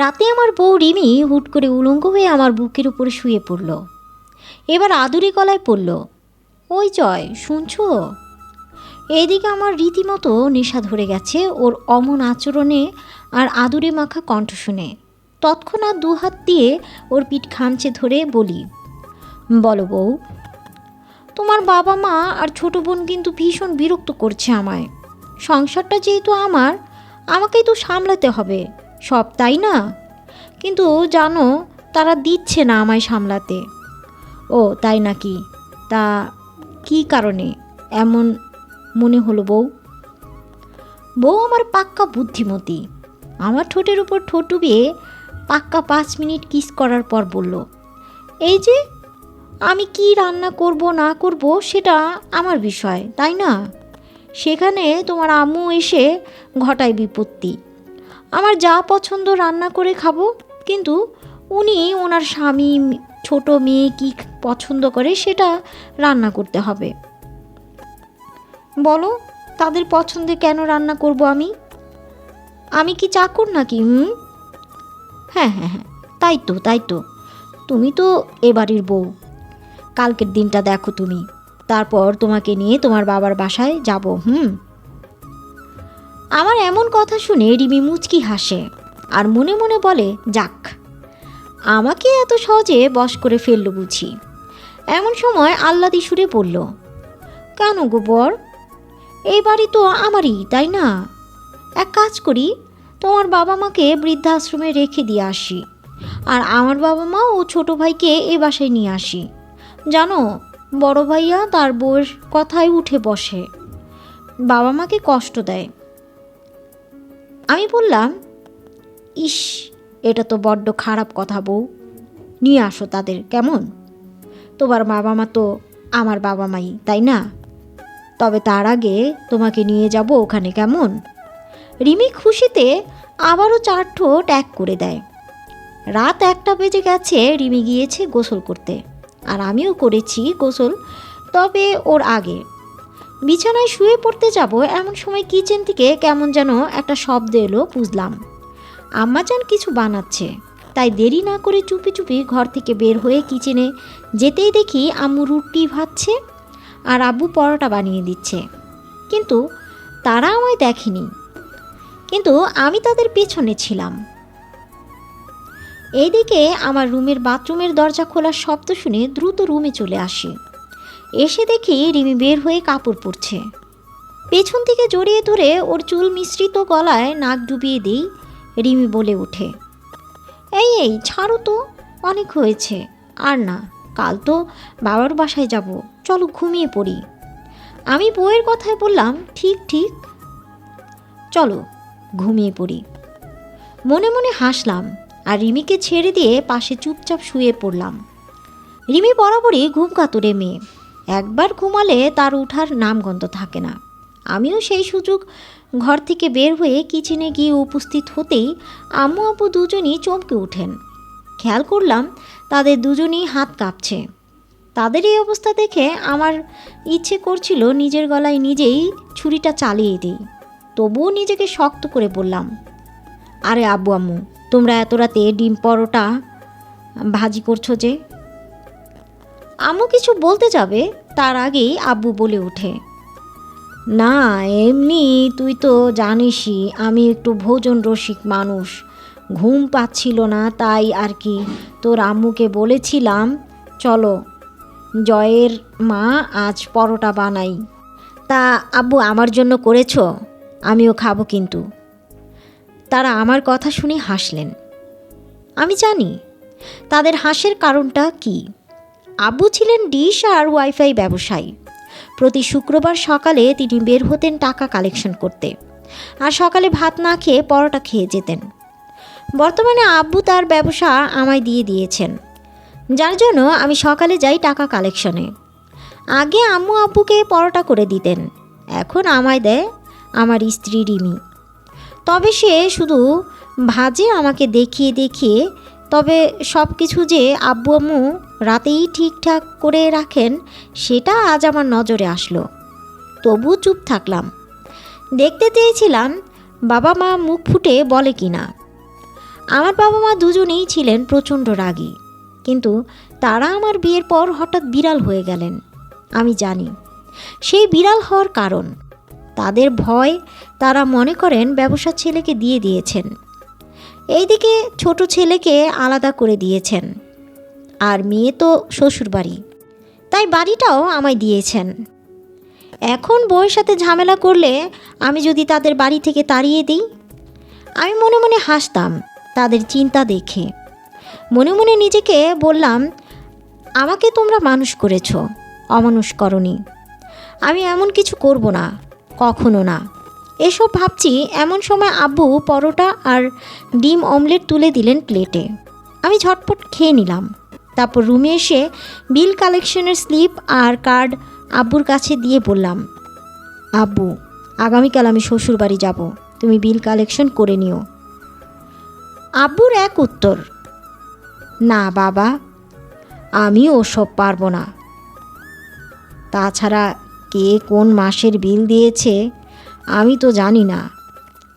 রাতে আমার বউ রিমি হুট করে উলঙ্গ হয়ে আমার বুকের উপরে শুয়ে পড়ল। এবার আদুরি গলায় পড়ল, ওই জয়, শুনছো? এইদিকে আমার রীতিমতো নেশা ধরে গেছে ওর অমন আচরণে আর আদুরে মাখা কণ্ঠ শুনে। তৎক্ষণাৎ দু হাত দিয়ে ওর পিঠ খামচে ধরে বলি, বলো বউ, তোমার বাবা মা আর ছোট বোন কিন্তু ভীষণ বিরক্ত করছে আমায়। সংসারটা যেহেতু আমার, আমাকেই তো সামলাতে হবে। সব তাই না? কিন্তু জানো, তারা দিচ্ছে না আমায় সামলাতে। ও, তাই নাকি? তা কি কারণে? এমন মনে হলো বউ। বউ আমার পাক্কা বুদ্ধিমতী। আমার ঠোঁটের উপর ঠোঁট ডুবিয়ে পাক্কা পাঁচ মিনিট কিস করার পর বলল, এই যে, আমি কি রান্না করব, না করব, সেটা আমার বিষয়, তাই না? সেখানে তোমার আম্মু এসে ঘটায় বিপত্তি। আমার যা পছন্দ রান্না করে খাব, কিন্তু উনি ওনার স্বামী, ছোট মেয়ে কি পছন্দ করে সেটা রান্না করতে হবে। বলো, তাদের পছন্দে কেন রান্না করব আমি? আমি কি চাকর নাকি, হুম? হ্যাঁ হ্যাঁ হ্যাঁ তাই তো তাই তো। তুমি তো এ বাড়ির বউ। কালকের দিনটা দেখো তুমি। তারপর তোমাকে নিয়ে তোমার বাবার বাসায় যাব, হুম? আমার এমন কথা শুনে রিমি মুচকি হাসে আর মনে মনে বলে, যাক, আমাকে এত সহজে বশ করে ফেলল বুঝি। এমন সময় আল্লাদি সুরে পড়ল কেন গো বর? এই বাড়ি তো আমারই, তাই না? এক কাজ করি, তোমার বাবা মাকে বৃদ্ধাশ্রমে রেখে দিয়ে আসি আর আমার বাবা মা ও ছোট ভাইকে এ বাসায় নিয়ে আসি। জানো, বড় ভাইয়া তার বউয়ের কথায় উঠে বসে। বাবা মাকে কষ্ট দেয়। আমি বললাম, ইস, এটা তো বড্ড খারাপ কথা বউ। নিয়ে আসো তাদের, কেমন? তোমার বাবা মা তো আমার বাবা মাই তাই না? তবে তার আগে তোমাকে নিয়ে যাব ওখানে, কেমন? রিমি খুশিতে আবারও চার এক করে দেয়। রাত একটা বেজে গেছে, রিমি গিয়েছে গোসল করতে। আর আমিও করেছি গোসল, তবে ওর আগে। বিছানায় শুয়ে পড়তে যাব এমন সময় কিচেন থেকে কেমন যেন একটা শব্দ এলো, বুঝলাম। আম্মাজান কিছু বানাচ্ছে, তাই দেরি না করে চুপি চুপি ঘর থেকে বের হয়ে কিচেনে যেতেই দেখি আম্মু রুটি ভাজছে আর আব্বু পরোটা বানিয়ে দিচ্ছে। কিন্তু তারা আমায় দেখেনি। কিন্তু আমি তাদের পেছনে ছিলাম। এইদিকে আমার রুমের বাথরুমের দরজা খোলার শব্দ শুনে দ্রুত রুমে চলে আসি। এসে দেখি রিমি বের হয়ে কাপড় পরছে। পেছন থেকে জড়িয়ে ধরে ওর চুল মিশ্রিত গলায় নাক ডুবিয়ে দিই রিমি বলে ওঠে। এই এই, ছাড়ো তো, অনেক হয়েছে। আর না, কাল তো বাবার বাসায় যাব। চলো ঘুমিয়ে পড়ি। আমি বউয়ের কথায় বললাম, ঠিক ঠিক। চলো, ঘুমিয়ে পড়ি। মনে মনে হাসলাম আর রিমিকে ছেড়ে দিয়ে পাশে চুপচাপ শুয়ে পড়লাম। রিমি বরাবরই ঘুম কাতুরে মেয়ে। একবার ঘুমালে তার উঠার নামগন্ধ থাকে না। আমিও সেই সুযোগ ঘর থেকে বের হয়ে কিচেনে গিয়ে উপস্থিত হতেই আম্মু আব্বু দুজনই চমকে ওঠেন। খেয়াল করলাম তাদের দুজনই হাত কাঁপছে। তাদের এই অবস্থা দেখে আমার ইচ্ছে করছিল নিজের গলায় নিজেই ছুরিটা চালিয়ে দিই। তবুও নিজেকে শক্ত করে বললাম, আরে আব্বু আম্মু, তোমরা এত রাতে ডিম পরোটা ভাজি করছ যে? আম্মু কিছু বলতে যাবে, তার আগেই আব্বু বলে ওঠে। না, এমনি তুই তো জানিসই, আমি একটু ভোজন রসিক মানুষ। ঘুম পাচ্ছিল না, তাই আর কি। তোর আম্মুকে বলেছিলাম, চলো, জয়ের মা আজ পরোটা বানাই। তা আব্বু আমার জন্য করেছ? আমিও খাব কিন্তু। তারা আমার কথা শুনে হাসলেন। আমি জানি, তাদের হাসের কারণটা কি? আব্বু ছিলেন ডিশ আর ওয়াইফাই ব্যবসায়ী। প্রতি শুক্রবার সকালে তিনি বের হতেন টাকা কালেকশন করতে আর সকালে ভাত না খেয়ে পরোটা খেয়ে যেতেন। বর্তমানে আব্বু তার ব্যবসা আমায় দিয়ে দিয়েছেন। যার জন্য আমি সকালে যাই টাকা কালেকশনে। আগে আম্মু আব্বুকে পরোটা করে দিতেন। এখন আমায় দেয় আমার স্ত্রী রিমি। তবে সে শুধু ভাজে আমাকে দেখিয়ে দেখিয়ে, তবে সব কিছু যে আব্বু আম্মু রাতেই ঠিকঠাক করে রাখেন, সেটা আজ আমার নজরে আসলো। তবু চুপ থাকলাম। দেখতে চেয়েছিলাম বাবা মা মুখ ফুটে বলে কি না আমার বাবা মা দুজনেই ছিলেন প্রচণ্ড রাগী, কিন্তু তারা আমার বিয়ের পর হঠাৎ বিড়াল হয়ে গেলেন, আমি জানি। সেই বিড়াল হওয়ার কারণ, তাদের ভয়, তারা মনে করেন ব্যবসার ছেলেকে দিয়ে দিয়েছেন। এইদিকে ছোট ছেলেকে আলাদা করে দিয়েছেন। আর মেয়ে তো শ্বশুরবাড়ি। তাই বাড়িটাও আমায় দিয়েছেন। এখন বউয়ের সাথে ঝামেলা করলে আমি যদি তাদের বাড়ি থেকে তাড়িয়ে দিই? আমি মনে মনে হাসতাম তাদের চিন্তা দেখে। মনে মনে নিজেকে বললাম, আমাকে তোমরা মানুষ করেছ, অমানুষ করনি। আমি এমন কিছু করব না, কখনো না। এসব ভাবছি এমন সময় আব্বু পরোটা আর ডিম অমলেট তুলে দিলেন প্লেটে। আমি ঝটপট খেয়ে নিলাম। তারপর রুমে এসে বিল কালেকশনের স্লিপ আর কার্ড আব্বুর কাছে দিয়ে বললাম, আব্বু, আগামীকাল আমি শ্বশুর বাড়ি যাব, তুমি বিল কালেকশন করে নিও। আব্বুর এক উত্তর, না বাবা, আমি ওসব পারব না। তাছাড়া কে কোন মাসের বিল দিয়েছে, আমি তো জানি না।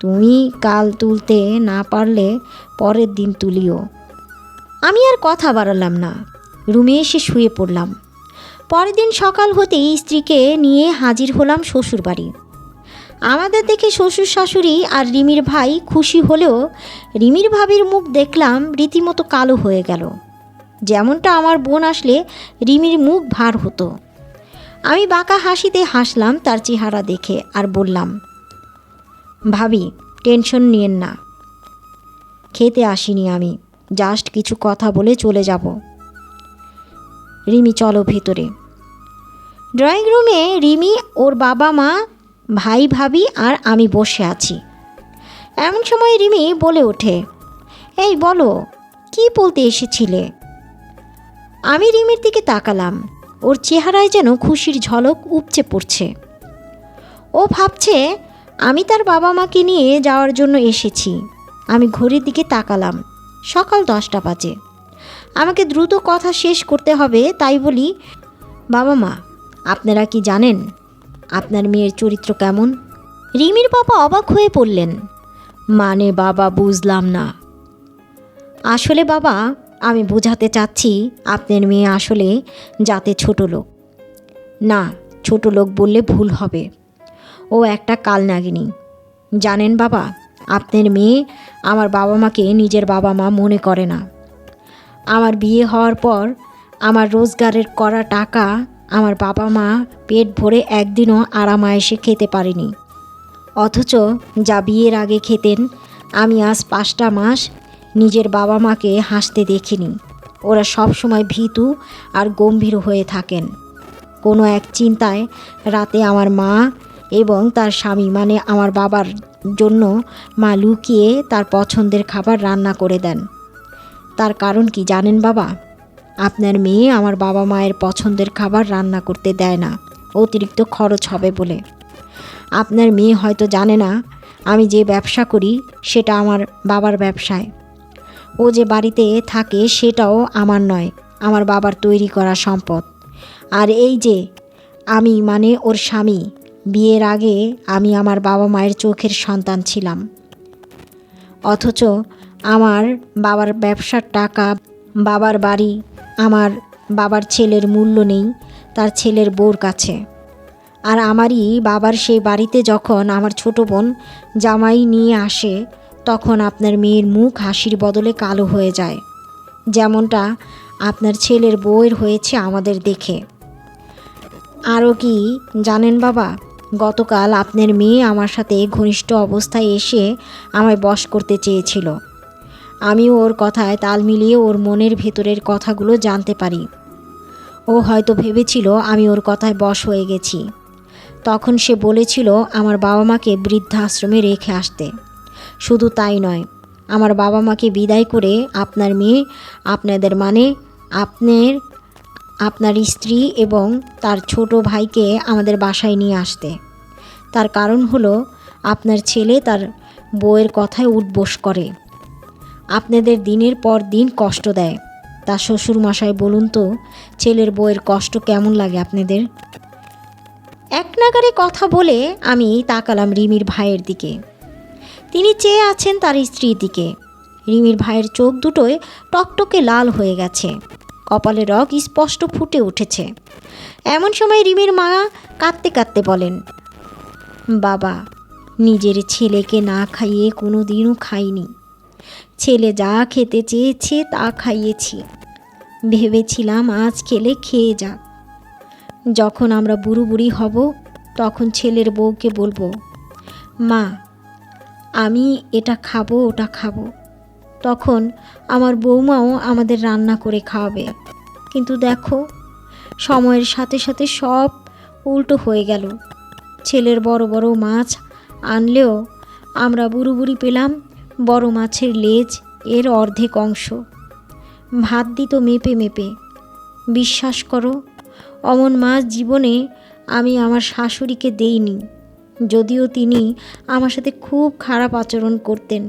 তুমি কাল তুলতে না পারলে পরের দিন তুলিও। আমি আর কথা বাড়ালাম না। রুমে এসে শুয়ে পড়লাম। পরের দিন সকাল হতেই স্ত্রীকে নিয়ে হাজির হলাম শ্বশুরবাড়ি। আমাদের দেখে শ্বশুর শাশুড়ি আর রিমির ভাই খুশি হলেও রিমির ভাবির মুখ দেখলাম রীতিমতো কালো হয়ে গেল। যেমনটা আমার বোন আসলে রিমির মুখ ভার হতো। আমি বাঁকা হাসিতে হাসলাম তার চেহারা দেখে আর বললাম, ভাবি, টেনশন নিয়েন না। খেতে আসিনি আমি। জাস্ট কিছু কথা বলে চলে যাব। রিমি, চলো ভেতরে। ড্রয়িং রুমে রিমি, ওর বাবা মা, ভাই, ভাবি আর আমি বসে আছি। এমন সময় রিমি বলে ওঠে, এই বলো, কি বলতে এসেছিলে? আমি রিমির দিকে তাকালাম, ওর চেহারায় যেন খুশির ঝলক উপচে পড়ছে। ও ভাবছে, আমি তার বাবা মাকে নিয়ে যাওয়ার জন্য এসেছি। আমি ঘড়ির দিকে তাকালাম। সকাল দশটা বাজে। আমাকে দ্রুত কথা শেষ করতে হবে, তাই বলি, বাবা মা, আপনারা কি জানেন আপনার মেয়ের চরিত্র কেমন? রিমির বাবা অবাক হয়ে পড়লেন মানে বাবা, বুঝলাম না। আসলে বাবা, আমি বোঝাতে চাচ্ছি আপনার মেয়ে আসলে যাতে ছোট লোক। না, ছোট লোক বললে ভুল হবে। ও একটা কালনাগিনী। জানেন বাবা আপনার মেয়ে আমার বাবা মাকে নিজের বাবা মা মনে করে না। আমার বিয়ে হওয়ার পর আমার রোজগারের করা টাকা আমার বাবা মা পেট ভরে একদিনও আরামায়েসে খেতে পারেনি। অথচ যা বিয়ের আগে খেতেন, আমি আজ পাঁচটা মাস নিজের বাবা মাকে হাসতে দেখিনি। ওরা সব সময় ভীতু আর গম্ভীর হয়ে থাকেন। কোনো এক চিন্তায় রাতে আমার মা এবং তার স্বামী মানে আমার বাবার জন্য মা লুকিয়ে তার পছন্দের খাবার রান্না করে দেন। তার কারণ কি জানেন বাবা? আপনার মেয়ে আমার বাবা মায়ের পছন্দের খাবার রান্না করতে দেয় না, অতিরিক্ত খরচ হবে বলে। আপনার মেয়ে হয়তো জানে না, আমি যে ব্যবসা করি সেটা আমার বাবার ব্যবসায়। ও যে বাড়িতে থাকে সেটাও আমার নয়, আমার বাবার তৈরি করা সম্পদ। আর এই যে, আমি মানে ওর স্বামী বিয়ের আগে আমি আমার বাবা মায়ের চোখের সন্তান ছিলাম। অথচ আমার বাবার ব্যবসার টাকা, বাবার বাড়ি, আমার বাবার ছেলের মূল্য নেই, তার ছেলের বউর কাছে। আর আমারই বাবার সেই বাড়িতে যখন আমার ছোট বোন জামাই নিয়ে আসে, তখন আপনার মেয়ের মুখ হাসির বদলে কালো হয়ে যায়। যেমনটা আপনার ছেলের বউয়ের হয়েছে আমাদের দেখে। আরও কি জানেন বাবা? গতকাল আপনার মেয়ে আমার সাথে ঘনিষ্ঠ অবস্থায় এসে আমায় বশ করতে চেয়েছিল। আমি ওর কথায় তাল মিলিয়ে ওর মনের ভেতরের কথাগুলো জানতে পারি। ও হয়তো ভেবেছিল আমি ওর কথায় বশ হয়ে গেছি। তখন সে বলেছিল আমার বাবা মাকে বৃদ্ধাশ্রমে রেখে আসতে। শুধু তাই নয়, আমার বাবা মাকে বিদায় করে আপনার মেয়ে আপনাদের মানে আপনার আপনার স্ত্রী এবং তার ছোট ভাইকে আমাদের বাসায় নিয়ে আসতে। তার কারণ হলো, আপনার ছেলে তার বউয়ের কথায় উঠবোস করে। আপনাদের দিনের পর দিন কষ্ট দেয়। তার শ্বশুর মশাই বলুন তো, ছেলের বউয়ের কষ্ট কেমন লাগে আপনাদের? এক নাগারে কথা বলে আমি তাকালাম রিমির ভাইয়ের দিকে। তিনি চেয়ে আছেন তার স্ত্রীর দিকে। রিমির ভাইয়ের চোখ দুটোয় টকটকে লাল হয়ে গেছে। কপালে রগ স্পষ্ট ফুটে উঠেছে। এমন সময় রিমির মা কাঁদতে কাঁদতে বলেন, বাবা, নিজের ছেলেকে না খাইয়ে কোনো দিনও খাইনি। ছেলে যা খেতে চেয়েছে তা খাইয়েছি। ভেবেছিলাম আজ খেলে খেয়ে যাক যখন আমরা বুড়ো বুড়ি হব, তখন ছেলের বউকে বলব, মা, আমি এটা খাব, ওটা খাব তখন আমার বৌমাও আমাদের রান্না করে খাওয়াবে। কিন্তু দেখো, সময়ের সাথে সাথে সব উল্টো হয়ে গেল। ছেলের বড় বড় মাছ আনলেও আমরা বুড়ো বুড়ি পেলাম বড় মাছের লেজ এর অর্ধেক অংশ। ভাত দিত মেপে মেপে। বিশ্বাস করো, অমন মাছ জীবনে আমি আমার শাশুড়িকে দেইনি, যদিও তিনি আমার সাথে খুব খারাপ আচরণ করতেন।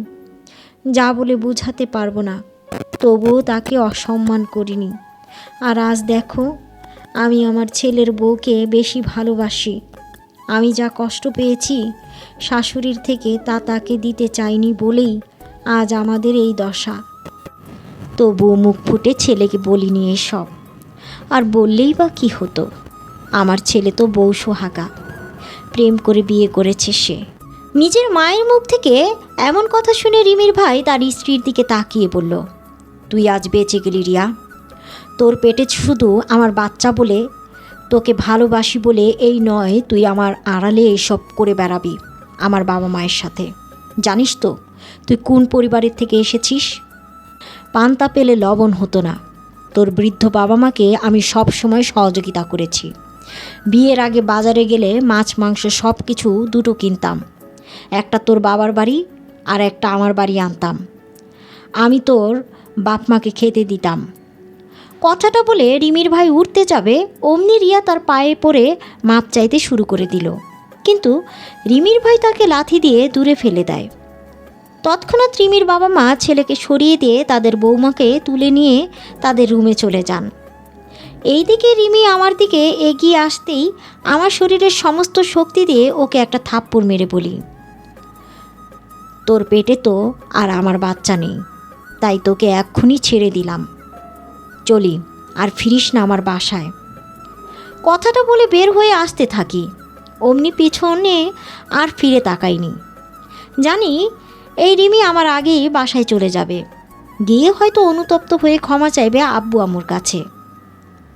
যা বলে বোঝাতে পারব না। তবুও তাকে অসম্মান করিনি। আর আজ দেখো, আমি আমার ছেলের বউকে বেশি ভালোবাসি। আমি যা কষ্ট পেয়েছি, শাশুড়ির থেকে তা তাকে দিতে চাইনি বলেই আজ আমাদের এই দশা। তবুও মুখ ফুটে ছেলেকে বলিনি এসব। আর বললেই বা কি হতো? আমার ছেলে তো বউ সোহাগা। প্রেম করে বিয়ে করেছে সে। নিজের মায়ের মুখ থেকে এমন কথা শুনে রিমির ভাই তার স্ত্রীর দিকে তাকিয়ে বলল, তুই আজ বেঁচে গেলি রিয়া। তোর পেটে শুধু আমার বাচ্চা বলে, তোকে ভালোবাসি বলে এই নয়, তুই আমার আড়ালে এসব করে বেড়াবি আমার বাবা মায়ের সাথে। জানিস তো, তুই কোন পরিবারের থেকে এসেছিস? পান্তা পেলে লবণ হতো না। তোর বৃদ্ধ বাবা মাকে আমি সব সময় সহযোগিতা করেছি। বিয়ের আগে বাজারে গেলে মাছ, মাংস সব কিছু দুটো কিনতাম। একটা তোর বাবার বাড়ি আর একটা আমার বাড়ি আনতাম। আমি তোর বাপ মাকে খেতে দিতাম। কথাটা বলে রিমির ভাই উঠতে যাবে, অমনি রিয়া তার পায়ে পড়ে মাপ চাইতে শুরু করে দিল। কিন্তু রিমির ভাই তাকে লাথি দিয়ে দূরে ফেলে দেয়। তৎক্ষণাৎ রিমির বাবা মা ছেলেকে সরিয়ে দিয়ে তাদের বৌমাকে তুলে নিয়ে তাদের রুমে চলে যান। এইদিকে রিমি আমার দিকে এগিয়ে আসতেই আমার শরীরের সমস্ত শক্তি দিয়ে ওকে একটা থাপ্পড় মেরে বলি। তোর পেটে তো আর আমার বাচ্চা নেই, তাই তোকে এক্ষুনি ছেড়ে দিলাম। চলি, আর ফিরিস না আমার বাসায়। কথাটা বলে বের হয়ে আসতে থাকি। অমনি পিছনে আর ফিরে তাকাইনি। জানি, এই রিমি আমার আগেই বাসায় চলে যাবে। গিয়ে হয়তো অনুতপ্ত হয়ে ক্ষমা চাইবে আব্বু আম্মুর কাছে।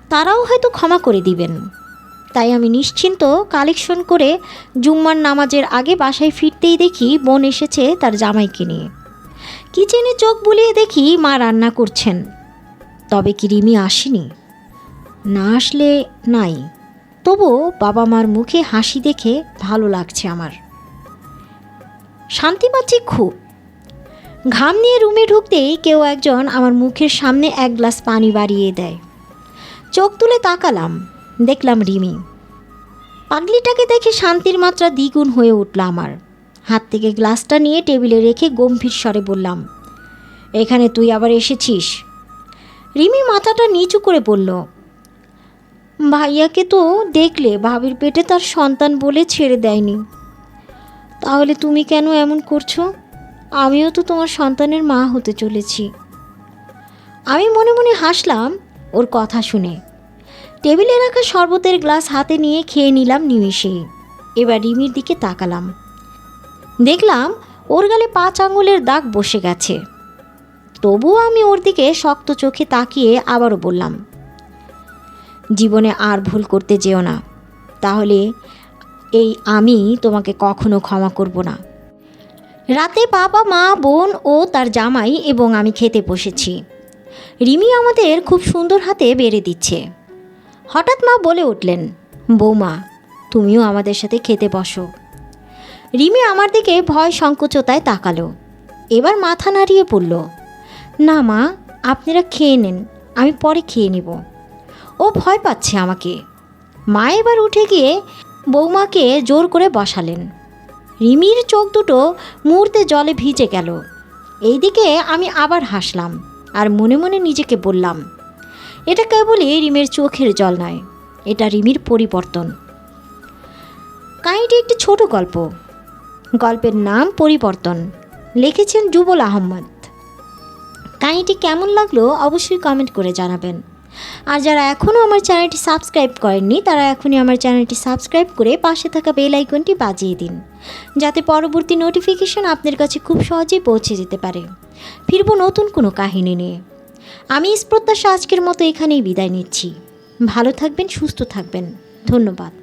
তারাও হয়তো ক্ষমা করে দিবেন। তাই আমি নিশ্চিন্ত কালেকশন করে জুম্মার নামাজের আগে বাসায় ফিরতেই দেখি বোন এসেছে তার জামাইকে নিয়ে। কিচেনে চোখ বুলিয়ে দেখি মা রান্না করছেন। তবে কি রিমি আসেনি? না আসলে নাই। তবুও বাবা মার মুখে হাসি দেখে ভালো লাগছে আমার। শান্তি পাচ্ছি খুব। ঘাম নিয়ে রুমে ঢুকতেই কেউ একজন আমার মুখের সামনে এক গ্লাস পানি বাড়িয়ে দেয়। চোখ তুলে তাকালাম। দেখলাম রিমি। পাগলিটাকে দেখে শান্তির মাত্রা দ্বিগুণ হয়ে উঠল আমার। হাত থেকে গ্লাসটা নিয়ে টেবিলে রেখে গম্ভীর স্বরে বললাম, এখানে তুই আবার এসেছিস? রিমি মাথাটা নিচু করে বলল, ভাইয়াকে তো দেখলে ভাবির পেটে তার সন্তান বলে ছেড়ে দেয়নি। তাহলে তুমি কেন এমন করছ? আমিও তো তোমার সন্তানের মা হতে চলেছি। আমি মনে মনে হাসলাম, ওর কথা শুনে। টেবিলে রাখা শরবতের গ্লাস হাতে নিয়ে খেয়ে নিলাম নিমিষেই এবার রিমির দিকে তাকালাম। দেখলাম ওর গালে পাঁচ আঙুলের দাগ বসে গেছে। তবুও আমি ওর দিকে শক্ত চোখে তাকিয়ে আবারও বললাম, জীবনে আর ভুল করতে যেও না। তাহলে এই আমি তোমাকে কখনো ক্ষমা করব না। রাতে বাবা, মা, বোন ও তার জামাই এবং আমি খেতে বসেছি। রিমি আমাদের খুব সুন্দর হাতে বেড়ে দিচ্ছে। হঠাৎ মা বলে উঠলেন, বৌমা, তুমিও আমাদের সাথে খেতে বসো। রিমি আমার দিকে ভয় সংকোচতায় তাকালো। এবার মাথা নাড়িয়ে পড়ল না মা, আপনারা খেয়ে নেন, আমি পরে খেয়ে নিব। ও ভয় পাচ্ছে আমাকে। মা এবার উঠে গিয়ে বৌমাকে জোর করে বসালেন। রিমির চোখ দুটো মুহূর্তে জলে ভিজে গেল। এইদিকে আমি আবার হাসলাম আর মনে মনে নিজেকে বললাম এটা কেবলই রিমের চোখের জল নয়, এটা রিমির পরিবর্তন। কাহিনীটি একটি ছোট গল্প। গল্পের নাম পরিবর্তন। লিখেছেন যুবল আহম্মদ। কাহিনীটি কেমন লাগল অবশ্যই কমেন্ট করে জানাবেন। আর যারা এখনও আমার চ্যানেলটি সাবস্ক্রাইব করেননি, তারা এখনই আমার চ্যানেলটি সাবস্ক্রাইব করে পাশে থাকা বেল আইকনটি বাজিয়ে দিন। যাতে পরবর্তী নোটিফিকেশন আপনার কাছে খুব সহজেই পৌঁছে যেতে পারে। ফিরবো নতুন কোনো কাহিনী নিয়ে। আমি প্রত্যাশা আজকের মতো এখানেই বিদায় নিচ্ছি। ভালো থাকবেন সুস্থ থাকবেন। ধন্যবাদ।